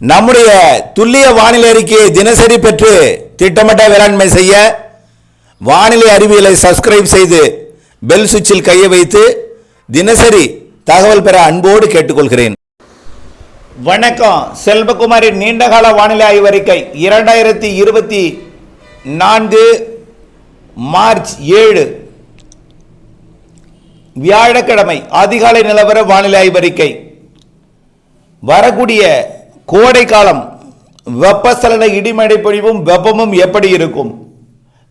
நம்முடைய துல்லிய வானிலை அறிக்கையை தினசரி பெற்று திட்டமிட்ட வேளாண்மை செய்ய வானிலை அறிவியலை சப்ஸ்கிரைப் செய்து பெல் சுவிட்சில் கையை வைத்து தினசரி தகவல் பெற அன்போடு கேட்டுக்கொள்கிறேன். வணக்கம். செல்வகுமாரின் நீண்டகால வானிலை ஆய்வறிக்கை இரண்டாயிரத்தி இருபத்தி நான்கு மார்ச் ஏழு. வியாழக்கிழமை அதிகாலை நிலவர வானிலை ஆய்வறிக்கை வரக்கூடிய கோடை காலம் வெப்பசலன இடிமழை பொழிவும் வெப்பமும் எப்படி இருக்கும்?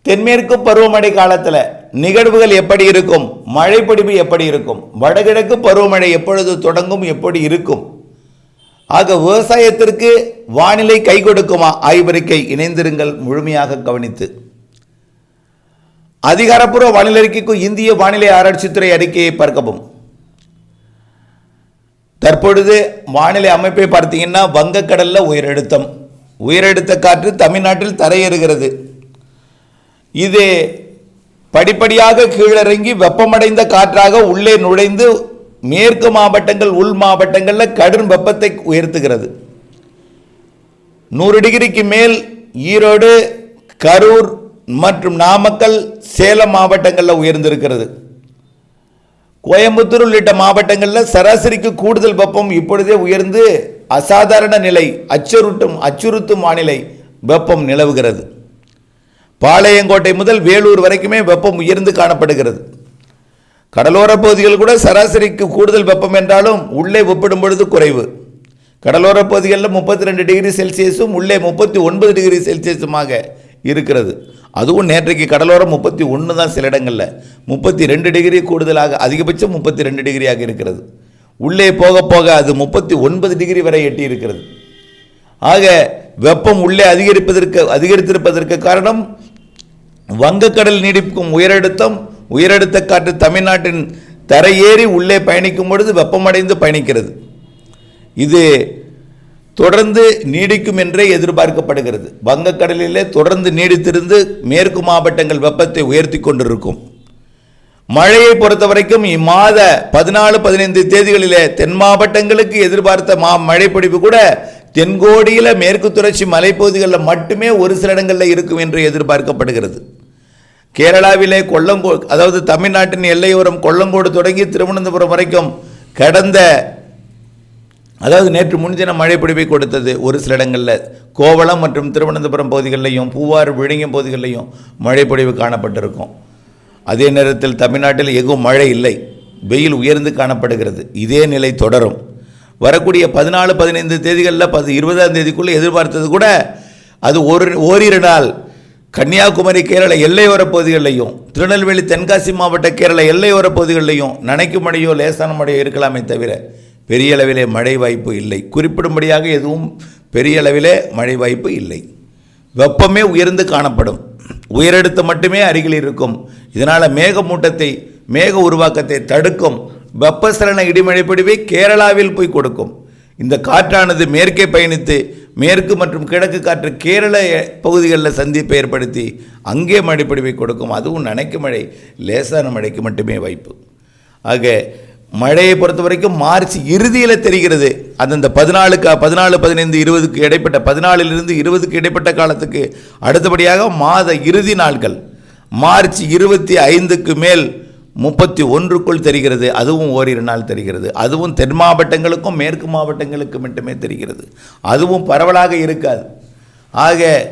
தென்மேற்கு பருவமழை காலத்தில் நிகழ்வுகள் எப்படி இருக்கும்? மழைப்பொடிவு எப்படி இருக்கும்? வடகிழக்கு பருவமழை எப்பொழுது தொடங்கும் எப்படி இருக்கும்? ஆக விவசாயத்திற்கு வானிலை கை கொடுக்குமா? ஆய்வறிக்கை இணைந்திருங்கள் முழுமையாக கவனித்து. அதிகாரப்பூர்வ வானிலை அறிக்கைக்கு இந்திய வானிலை ஆராய்ச்சித்துறை அறிக்கையை பார்க்கவும். தற்பொழுது வானிலை அமைப்பை பார்த்தீங்கன்னா வங்கக்கடலில் உயரழுத்தம். உயரழுத்த காற்று தமிழ்நாட்டில் தரையேறுகிறது. இது படிப்படியாக கீழிறங்கி வெப்பமடைந்த காற்றாக உள்ளே நுழைந்து மேற்கு மாவட்டங்கள் உள் மாவட்டங்களில் கடும் வெப்பத்தை உயர்த்துகிறது. நூறு டிகிரிக்கு மேல் ஈரோடு கரூர் மற்றும் நாமக்கல் சேலம் மாவட்டங்களில் உயர்ந்திருக்கிறது. கோயம்புத்தூர் உள்ளிட்ட மாவட்டங்களில் சராசரிக்கு கூடுதல் வெப்பம் இப்பொழுதே உயர்ந்து அசாதாரண நிலை அச்சுறுட்டும் அச்சுறுத்தும் வானிலை வெப்பம் நிலவுகிறது. பாளையங்கோட்டை முதல் வேலூர் வரைக்குமே வெப்பம் உயர்ந்து காணப்படுகிறது. கடலோர பகுதிகள் கூட சராசரிக்கு கூடுதல் வெப்பம் என்றாலும் உள்ளே ஒப்பிடும் பொழுது குறைவு. கடலோர பகுதிகளில் முப்பத்தி ரெண்டு டிகிரி செல்சியஸும் உள்ளே முப்பத்தி ஒன்பது டிகிரி செல்சியஸுமாக இருக்கிறது. அதுவும் நேற்றைக்கு கடலோரம் முப்பத்தி ஒன்று தான் சில இடங்களில். முப்பத்தி ரெண்டு டிகிரி கூடுதலாக அதிகபட்சம் முப்பத்தி ரெண்டு டிகிரியாக இருக்கிறது. உள்ளே போக போக அது முப்பத்தி ஒன்பது டிகிரி வரை எட்டி இருக்கிறது. ஆக வெப்பம் உள்ளே அதிகரிப்பதற்கு அதிகரித்திருப்பதற்கு காரணம் வங்கக்கடல் நீடிக்கும் உயரழுத்தம் உயரழுத்த காற்று தமிழ்நாட்டின் தரையேறி உள்ளே பயணிக்கும் பொழுது வெப்பமடைந்து பயணிக்கிறது. இது தொடர்ந்து நீடிக்கும் என்றே எதிர்பார்க்கப்படுகிறது. வங்கக்கடலிலே தொடர்ந்து நீடித்திருந்து மேற்கு மாவட்டங்கள் வெப்பத்தை உயர்த்தி கொண்டிருக்கும். மழையை பொறுத்த வரைக்கும் இம்மாத பதினாலு பதினைந்து தேதிகளிலே தென் மாவட்டங்களுக்கு எதிர்பார்த்த மா மழைப்பிடிப்பு கூட தென்கோடியில் மேற்கு தொடர்ச்சி மலைப்பகுதிகளில் மட்டுமே ஒரு சில இடங்களில் இருக்கும் என்று எதிர்பார்க்கப்படுகிறது. கேரளாவிலே கொல்லங்கோ அதாவது தமிழ்நாட்டின் எல்லையோரம் கொல்லங்கோடு தொடங்கி திருவனந்தபுரம் வரைக்கும் கடந்த அதாவது நேற்று முன்தினம் மழை கொடுத்தது ஒரு சில இடங்களில். கோவளம் மற்றும் திருவனந்தபுரம் பகுதிகளிலையும் பூவாறு விழுங்கும் பகுதிகளிலையும் மழை பொழிவு காணப்பட்டிருக்கும். அதே நேரத்தில் தமிழ்நாட்டில் எங்கும் மழை இல்லை. வெயில் உயர்ந்து காணப்படுகிறது. இதே நிலை தொடரும். வரக்கூடிய பதினாலு பதினைந்து தேதிகளில் பது இருபதாம் தேதிக்குள்ளே எதிர்பார்த்தது கூட அது ஒரு ஓரிரு நாள். கன்னியாகுமரி கேரள எல்லையோர பகுதிகளிலையும் திருநெல்வேலி தென்காசி மாவட்ட கேரள எல்லையோர பகுதிகளிலையும் நனைக்கும் மழையோ லேசான மழையோ இருக்கலாமே தவிர பெரிய அளவிலே மழை வாய்ப்பு இல்லை. குறிப்பிடும்படியாக எதுவும் பெரிய அளவிலே மழை வாய்ப்பு இல்லை. வெப்பமே உயர்ந்து காணப்படும். உயரெடுத்து மட்டுமே அருகில் இருக்கும். இதனால் மேகமூட்டத்தை மேக உருவாக்கத்தை தடுக்கும். வெப்பசலன இடிமழை பொழிவை கேரளாவில் போய் கொடுக்கும். இந்த காற்றானது மேற்கே பயணித்து மேற்கு மற்றும் கிழக்கு காற்று கேரள பகுதிகளில் சந்திப்பை ஏற்படுத்தி அங்கே மழைப்படிவை கொடுக்கும். அதுவும் நனைக்கும் மழை லேசான மழைக்கு மட்டுமே வாய்ப்பு. ஆக மழையை பொறுத்த வரைக்கும் மார்ச் இறுதியில் தெரிகிறது. அந்தந்த பதினாலுக்கு பதினாலு பதினைந்து இருபதுக்கு இடைப்பட்ட பதினாலிலிருந்து இருபதுக்கு இடைப்பட்ட காலத்துக்கு. அடுத்தபடியாக மாத இறுதி நாட்கள் மார்ச் இருபத்தி ஐந்துக்கு மேல் முப்பத்தி ஒன்றுக்குள் தெரிகிறது. அதுவும் ஓரிரு நாள் தெரிகிறது. அதுவும் தென் மாவட்டங்களுக்கும் மேற்கு மாவட்டங்களுக்கு மட்டுமே தெரிகிறது. அதுவும் பரவலாக இருக்காது. ஆக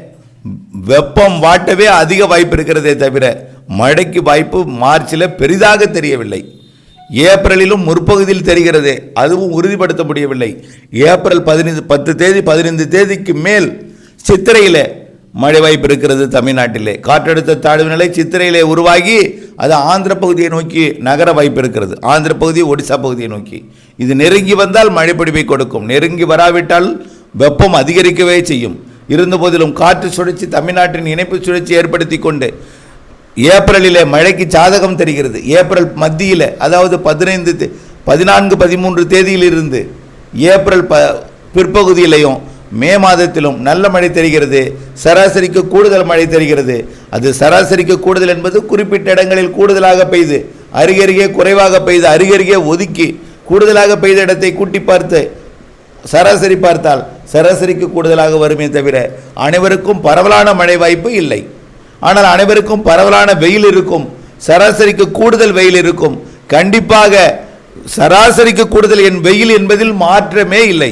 வெப்பம் வாட்டவே அதிக வாய்ப்பு இருக்கிறதே தவிர மழைக்கு வாய்ப்பு மார்ச்சில் பெரிதாக தெரியவில்லை. ஏப்ரலிலும் முற்பகுதியில் தெரிகிறது. அதுவும் உறுதிப்படுத்த முடியவில்லை ஏப்ரல் பதினைந்து பத்து தேதி பதினைந்து தேதிக்கு மேல் சித்திரையில் மழை வாய்ப்பு இருக்கிறது தமிழ்நாட்டிலே. காற்றழுத்த தாழ்வு நிலை சித்திரையிலே உருவாகி அது ஆந்திர பகுதியை நோக்கி நகர வாய்ப்பு இருக்கிறது. ஆந்திர பகுதி ஒடிசா பகுதியை நோக்கி. இது நெருங்கி வந்தால் மழை கொடுக்கும். நெருங்கி வராவிட்டால் வெப்பம் அதிகரிக்கவே செய்யும். இருந்தபோதிலும் காற்று சுழற்சி தமிழ்நாட்டின் இணைப்பு சுழற்சி ஏற்படுத்தி கொண்டு ஏப்ரலிலே மழைக்கு சாதகம் தெரிகிறது. ஏப்ரல் மத்தியில் அதாவது பதினைந்து பதினான்கு பதிமூன்று தேதியிலிருந்து ஏப்ரல் ப பிற்பகுதியிலையும் மே மாதத்திலும் நல்ல மழை தெரிகிறது. சராசரிக்கு கூடுதல் மழை தெரிகிறது. அது சராசரிக்கு கூடுதல் என்பது குறிப்பிட்ட இடங்களில் கூடுதலாக பெய்து அருகருகே குறைவாக பெய்து அருகருகே ஒதுக்கி கூடுதலாக பெய்த இடத்தை கூட்டி பார்த்து சராசரி பார்த்தால் சராசரிக்கு கூடுதலாக வருமே தவிர அனைவருக்கும் பரவலான மழை வாய்ப்பு இல்லை. ஆனால் அனைவருக்கும் பரவலான வெயில் இருக்கும். சராசரிக்கு கூடுதல் வெயில் இருக்கும். கண்டிப்பாக சராசரிக்கு கூடுதல் என் வெயில் என்பதில் மாற்றமே இல்லை.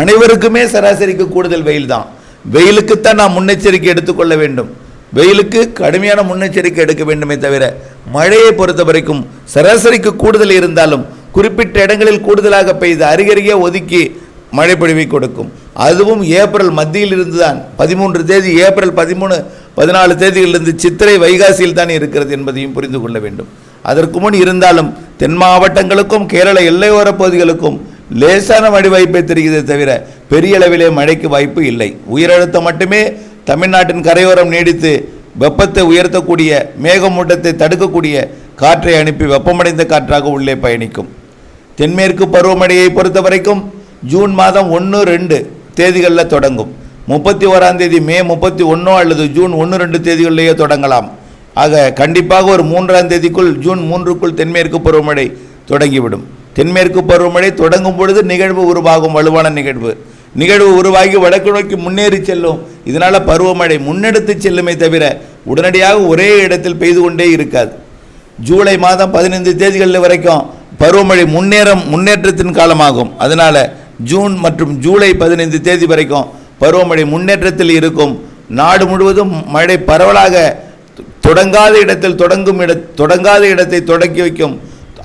அனைவருக்குமே சராசரிக்கு கூடுதல் வெயில் தான். வெயிலுக்குத்தான் நாம் முன்னெச்சரிக்கை எடுத்துக்கொள்ள வேண்டும். வெயிலுக்கு கடுமையான முன்னெச்சரிக்கை எடுக்க வேண்டுமே தவிர மழையை பொறுத்த வரைக்கும் சராசரிக்கு கூடுதல் இருந்தாலும் குறிப்பிட்ட இடங்களில் கூடுதலாக பெய்து அருகருகே ஒதுக்கி மழை பொழிவை கொடுக்கும். அதுவும் ஏப்ரல் மத்தியில் இருந்து தான் பதிமூன்று தேதி ஏப்ரல் பதிமூணு பதினாலு தேதியிலிருந்து சித்திரை வைகாசியில் தான் இருக்கிறது என்பதையும் புரிந்து கொள்ள வேண்டும். அதற்கு முன் இருந்தாலும் தென் மாவட்டங்களுக்கும் கேரள எல்லையோர பகுதிகளுக்கும் லேசான மழை வாய்ப்பை தெரிகிறதே தவிர பெரிய அளவிலே மழைக்கு வாய்ப்பு இல்லை. உயரழுத்தம் மட்டுமே தமிழ்நாட்டின் கரையோரம் நீடித்து வெப்பத்தை உயர்த்தக்கூடிய மேகமூட்டத்தை தடுக்கக்கூடிய காற்றை அனுப்பி வெப்பமடைந்த காற்றாக உள்ளே பயணிக்கும். தென்மேற்கு பருவமழையை பொறுத்த வரைக்கும் ஜூன் மாதம் ஒன்று ரெண்டு தேதிகளில் தொடங்கும். முப்பத்தி ஓராம் தேதி மே முப்பத்தி ஒன்றோ அல்லது ஜூன் ஒன்று ரெண்டு தேதிகளிலேயே தொடங்கலாம். ஆக கண்டிப்பாக ஒரு மூன்றாம் தேதிக்குள் ஜூன் மூன்றுக்குள் தென்மேற்கு பருவமழை தொடங்கிவிடும். தென்மேற்கு பருவமழை தொடங்கும் பொழுது நிகழ்வு உருவாகும் வலுவான நிகழ்வு. நிகழ்வு உருவாகி வடக்கு நோக்கி முன்னேறி செல்லும். இதனால் பருவமழை முன்னெடுத்து செல்லுமே தவிர உடனடியாக ஒரே இடத்தில் பெய்து கொண்டே இருக்காது. ஜூலை மாதம் பதினைந்து தேதிகளில் வரைக்கும் பருவமழை முன்னேறம் முன்னேற்றத்தின் காலமாகும். அதனால் ஜூன் மற்றும் ஜூலை பதினைந்து தேதி வரைக்கும் பருவமழை முன்னேற்றத்தில் இருக்கும். நாடு முழுவதும் மழை பரவலாக தொடங்காத இடத்தில் தொடங்கும் இட தொடங்காத இடத்தை தொடக்கி வைக்கும்.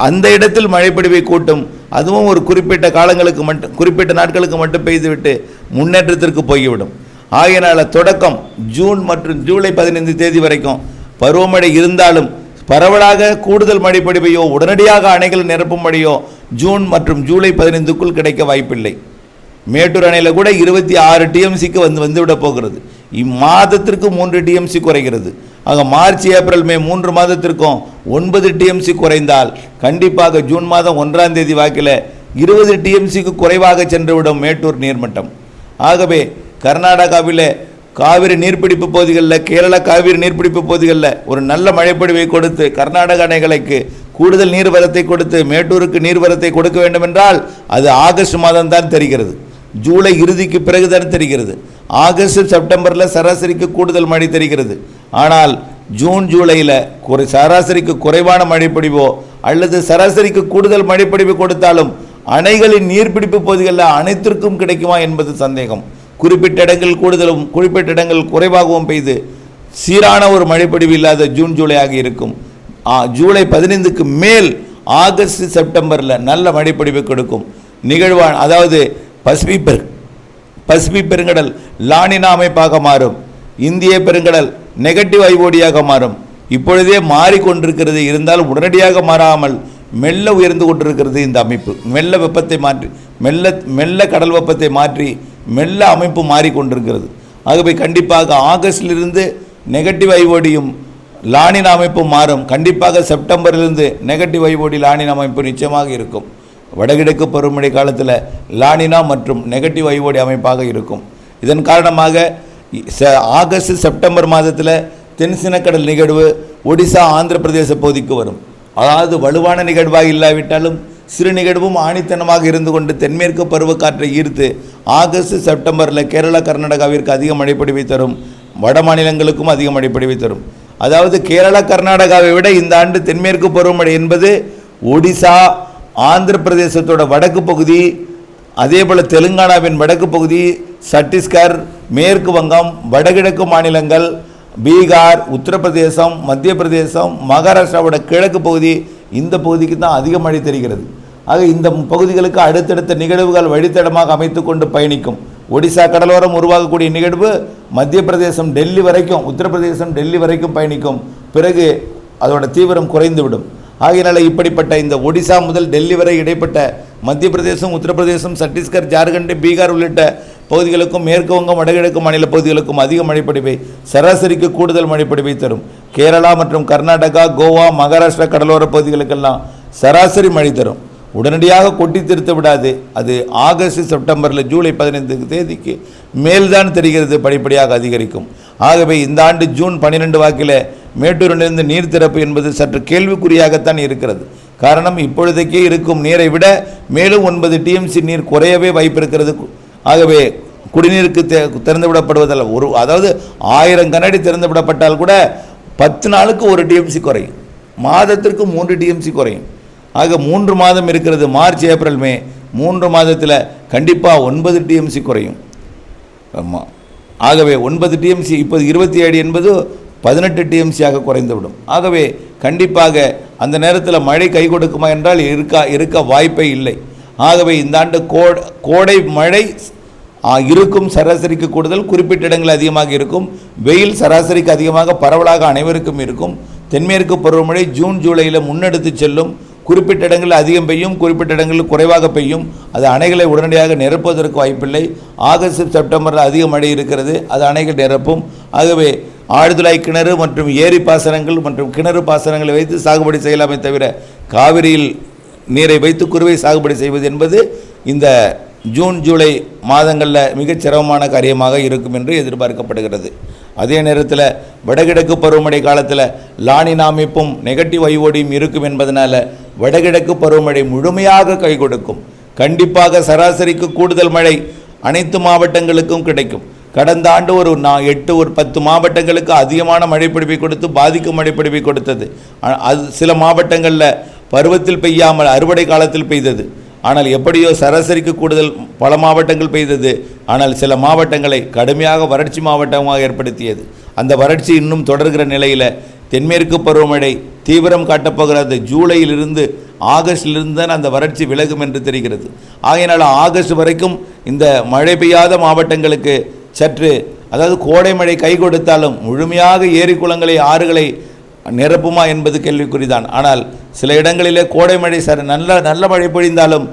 அந்த இடத்தில் மழைப்பிடிவை கூட்டும். அதுவும் ஒரு குறிப்பிட்ட காலங்களுக்கு மட்டும் குறிப்பிட்ட நாட்களுக்கு மட்டும் பெய்துவிட்டு முன்னேற்றத்திற்கு போய்விடும். ஆகையினால் தொடக்கம் ஜூன் மற்றும் ஜூலை பதினைந்து தேதி வரைக்கும் பருவமழை இருந்தாலும் பரவலாக கூடுதல் மழைப்பொழிவையோ உடனடியாக அணைகள் நிரப்பும் மழையோ ஜூன் மற்றும் ஜூலை பதினைந்துக்குள் கிடைக்க வாய்ப்பில்லை. மேட்டூர் அணையில் கூட இருபத்தி ஆறு டிஎம்சிக்கு வந்து வந்துவிட போகிறது. இம்மாதத்திற்கு மூன்று டிஎம்சி குறைகிறது. ஆக மார்ச் ஏப்ரல் மே மூன்று மாதத்திற்கும் ஒன்பது டிஎம்சி குறைந்தால் கண்டிப்பாக ஜூன் மாதம் ஒன்றாம் தேதி வாக்கில் இருபது டிஎம்சிக்கு குறைவாக சென்றுவிடும் மேட்டூர் நீர்மட்டம். ஆகவே கர்நாடகாவில் காவிரி நீர்பிடிப்பு பகுதிகளில் கேரள காவிரி நீர்பிடிப்பு பகுதிகளில் ஒரு நல்ல மழைப்பொழிவை கொடுத்து கர்நாடக அணைகளுக்கு கூடுதல் நீர்வரத்தை கொடுத்து மேட்டூருக்கு நீர்வரத்தை கொடுக்க வேண்டும் என்றால் அது ஆகஸ்ட் மாதம் தான் தெரிகிறது. ஜூலை இறுதிக்கு பிறகுதான் தெரிகிறது. ஆகஸ்ட் செப்டம்பரில் சராசரிக்கு கூடுதல் மழை தெரிகிறது. ஆனால் ஜூன் ஜூலையில் குறை சராசரிக்கு குறைவான மழைப்பொழிவோ அல்லது சராசரிக்கு கூடுதல் மழைப்பொழிவு கொடுத்தாலும் அணைகளின் நீர்பிடிப்பு பகுதிகளில் அனைத்திற்கும் கிடைக்குமா என்பது சந்தேகம். குறிப்பிட்ட இடங்கள் கூடுதலும் குறிப்பிட்ட இடங்கள் குறைவாகவும் பெய்து சீரான ஒரு மழைப்பொழிவு இல்லாத ஜூன் ஜூலை ஆகி இருக்கும். ஆ, ஜூலை பதினைந்துக்கு மேல் ஆகஸ்ட் செப்டம்பரில் நல்ல மழைப்பொழிவு கொடுக்கும். நிகழ்வான் அதாவது பசிபிக் பெரு பசிபிக் பெருங்கடல் லானினா அமைப்பாக மாறும். இந்திய பெருங்கடல் நெகட்டிவ் ஐஓடியாக மாறும். இப்பொழுதே மாறிக்கொண்டிருக்கிறது. இருந்தாலும் உடனடியாக மாறாமல் மெல்ல உயர்ந்து கொண்டிருக்கிறது இந்த அமைப்பு. மெல்ல வெப்பத்தை மாற்றி மெல்ல மெல்ல கடல் வெப்பத்தை மாற்றி மெல்ல அமைப்பு மாறிக்கொண்டிருக்கிறது. ஆகவே கண்டிப்பாக ஆகஸ்டிலிருந்து நெகட்டிவ் ஐஓடியும் லானின் அமைப்பு மாறும். கண்டிப்பாக செப்டம்பரிலிருந்து நெகட்டிவ் ஐஓடி லானின் அமைப்பு நிச்சயமாக இருக்கும். வடகிழக்கு பருவமழை காலத்தில் லானினா மற்றும் நெகட்டிவ் ஐஓடி அமைப்பாக இருக்கும். இதன் காரணமாக ஆகஸ்ட் செப்டம்பர் மாதத்தில் தென்சினக்கடல் நிகழ்வு ஒடிசா ஆந்திர பிரதேச பகுதிக்கு வரும். அதாவது வலுவான நிகழ்வாக இல்லாவிட்டாலும் சிறு நிகழ்வும் ஆணித்தனமாக இருந்து கொண்டு தென்மேற்கு பருவக்காற்றை ஈர்த்து ஆகஸ்ட் செப்டம்பரில் கேரளா கர்நாடகாவிற்கு அதிக மழைப்பொழிவை தரும். வட மாநிலங்களுக்கும் அதிக மழைப்பொழிவை தரும். அதாவது கேரளா கர்நாடகாவை விட இந்த ஆண்டு தென்மேற்கு பருவமழை என்பது ஒடிசா ஆந்திர பிரதேசத்தோட வடக்கு பகுதி அதே போல் தெலுங்கானாவின் வடக்கு பகுதி சத்தீஸ்கர் மேற்கு வங்கம் வடகிழக்கு மாநிலங்கள் பீகார் உத்தரப்பிரதேசம் மத்திய பிரதேசம் மகாராஷ்டிராவோட கிழக்கு பகுதி இந்த பகுதிக்கு தான் அதிக மழை தெரிகிறது. ஆக இந்த பகுதிகளுக்கு அடுத்தடுத்த நிகழ்வுகள் வழித்தடமாக அமைத்து கொண்டு பயணிக்கும். ஒடிசா கடலோரம் உருவாகக்கூடிய நிகழ்வு மத்திய பிரதேசம் டெல்லி வரைக்கும் உத்தரப்பிரதேசம் டெல்லி வரைக்கும் பயணிக்கும். பிறகு அதோட தீவிரம் குறைந்துவிடும். ஆகையினால இப்படிப்பட்ட இந்த ஒடிசா முதல் டெல்லி வரை இடைப்பட்ட மத்திய பிரதேசம் உத்தரப்பிரதேசம் சத்தீஸ்கர் ஜார்க்கண்ட் பீகார் உள்ளிட்ட பகுதிகளுக்கும் மேற்கு வங்கம் வடகிழக்கு மாநில பகுதிகளுக்கும் அதிக மழைப்படிவை சராசரிக்கு கூடுதல் மழைப்படிவை தரும். கேரளா மற்றும் கர்நாடகா கோவா மகாராஷ்டிரா கடலோர பகுதிகளுக்கெல்லாம் சராசரி மழை தரும். உடனடியாக கொட்டி திருத்த விடாது. அது ஆகஸ்ட் செப்டம்பரில் ஜூலை பதினைந்து தேதிக்கு மேல்தான் தெரிகிறது படிப்படியாக அதிகரிக்கும். ஆகவே இந்த ஆண்டு ஜூன் பன்னிரெண்டு வாக்கில் மேட்டூரிலிருந்து நீர் திறப்பு என்பது சற்று கேள்விக்குறியாகத்தான் இருக்கிறது. காரணம் இப்பொழுதைக்கே இருக்கும் நீரை விட மேலும் ஒன்பது டிஎம்சி நீர் குறையவே வாய்ப்பிருக்கிறது. ஆகவே குடிநீருக்கு தே திறந்துவிடப்படுவதல்ல. ஒரு அதாவது ஆயிரம் கண்ணாடி திறந்து விடப்பட்டால் கூட பத்து நாளுக்கு ஒரு டிஎம்சி குறையும். மாதத்திற்கு மூன்று டிஎம்சி குறையும். ஆக மூன்று மாதம் இருக்கிறது மார்ச் ஏப்ரல் மே. மூன்று மாதத்தில் கண்டிப்பாக ஒன்பது டிஎம்சி குறையும். ஆமாம் ஆகவே ஒன்பது டிஎம்சி இப்போது இருபத்தி ஏழு என்பது பதினெட்டு டிஎம்சியாக குறைந்துவிடும். ஆகவே கண்டிப்பாக அந்த நேரத்தில் மழை கை கொடுக்குமா என்றால் இருக்க இருக்க வாய்ப்பே இல்லை. ஆகவே இந்த ஆண்டு கோ கோடை மழை இருக்கும் சராசரிக்கு கூடுதல் குறிப்பிட்ட இடங்கள் அதிகமாக இருக்கும். வெயில் சராசரிக்கு அதிகமாக பரவலாக அனைவருக்கும் இருக்கும். தென்மேற்கு பருவமழை ஜூன் ஜூலையில் முன்னெடுத்து செல்லும். குறிப்பிட்ட இடங்களில் அதிகம் பெய்யும் குறிப்பிட்ட இடங்களில் குறைவாக பெய்யும். அது அணைகளை உடனடியாக நிரப்புவதற்கு வாய்ப்பில்லை. ஆகஸ்ட் செப்டம்பரில் அதிக மழை இருக்கிறது. அது அணைகள் நிரப்பும். ஆகவே ஆழ்துளை கிணறு மற்றும் ஏரி பாசனங்கள் மற்றும் கிணறு பாசனங்களை வைத்து சாகுபடி செய்யலாமே தவிர காவிரியில் நீரை வைத்து குறுவை சாகுபடி செய்வது என்பது இந்த ஜூன் ஜூலை மாதங்களில் மிகச் சிரமமான காரியமாக இருக்கும் என்று எதிர்பார்க்கப்படுகிறது. அதே நேரத்தில் வடகிழக்கு பருவமழை காலத்தில் லானின் அமைப்பும் நெகட்டிவ் ஐஓடியும் இருக்கும் என்பதனால் வடகிழக்கு பருவமழை முழுமையாக கை கொடுக்கும். கண்டிப்பாக சராசரிக்கு கூடுதல் மழை அனைத்து மாவட்டங்களுக்கும் கிடைக்கும். கடந்த ஆண்டு ஒரு நான் எட்டு ஒரு பத்து மாவட்டங்களுக்கு அதிகமான மழைப்பிடிப்பை கொடுத்து பாதிக்கும் மழைப்பிடிப்பை கொடுத்தது. அது சில மாவட்டங்களில் பருவத்தில் பெய்யாமல் அறுவடை காலத்தில் பெய்தது. ஆனால் எப்படியோ சராசரிக்கு கூடுதல் பல மாவட்டங்கள் பெய்தது. ஆனால் சில மாவட்டங்களை கடுமையாக வறட்சி மாவட்டமாக ஏற்படுத்தியது. அந்த வறட்சி இன்னும் தொடர்கிற நிலையில் தென்மேற்கு பருவமழை தீவிரம் காட்டப்போகிறது. ஜூலையிலிருந்து ஆகஸ்டிலிருந்து தான் அந்த வறட்சி விலகும் என்று தெரிகிறது. ஆகையினால் ஆகஸ்ட் வரைக்கும் இந்த மழை பெய்யாத மாவட்டங்களுக்கு சற்று அதாவது கோடை மழை கை கொடுத்தாலும் முழுமையாக ஏரி குளங்களை ஆறுகளை நிரப்புமா என்பது கேள்விக்குறிதான். ஆனால் சில இடங்களிலே கோடை மழை சர நல்ல நல்ல மழை பொழிந்தாலும்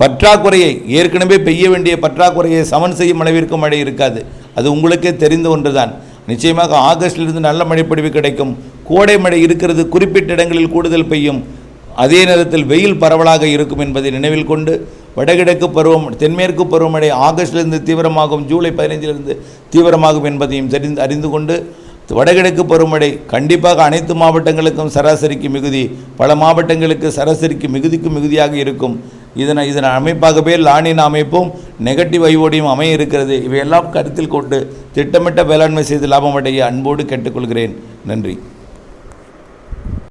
பற்றாக்குறையை ஏற்கனவே பெய்ய வேண்டிய பற்றாக்குறையை சமன் செய்யும் அளவிற்கு மழை இருக்காது. அது உங்களுக்கே தெரிந்த ஒன்றுதான். நிச்சயமாக ஆகஸ்டிலிருந்து நல்ல மழைப்பொழிவு கிடைக்கும். கோடை மழை இருக்கிறது குறிப்பிட்ட இடங்களில் கூடுதல் பெய்யும். அதே நேரத்தில் வெயில் பரவலாக இருக்கும் என்பதை நினைவில் கொண்டு வடகிழக்கு பருவம் தென்மேற்கு பருவமழை ஆகஸ்டிலிருந்து தீவிரமாகும் ஜூலை பதினைஞ்சிலிருந்து தீவிரமாகும் என்பதையும் தெரிந்து அறிந்து கொண்டு வடகிழக்கு பருவமழை கண்டிப்பாக அனைத்து மாவட்டங்களுக்கும் சராசரிக்கு மிகுதி பல மாவட்டங்களுக்கு சராசரிக்கு மிகுதிக்கு மிகுதியாக இருக்கும். இதனை இதன் அமைப்பாகவே லானின் அமைப்பும் நெகட்டிவ் ஐவோடையும் அமைய இருக்கிறது. இவையெல்லாம் கருத்தில் கொண்டு திட்டமிட்ட வேளாண்மை செய்து லாபமடைய அன்போடு கேட்டுக்கொள்கிறேன். நன்றி.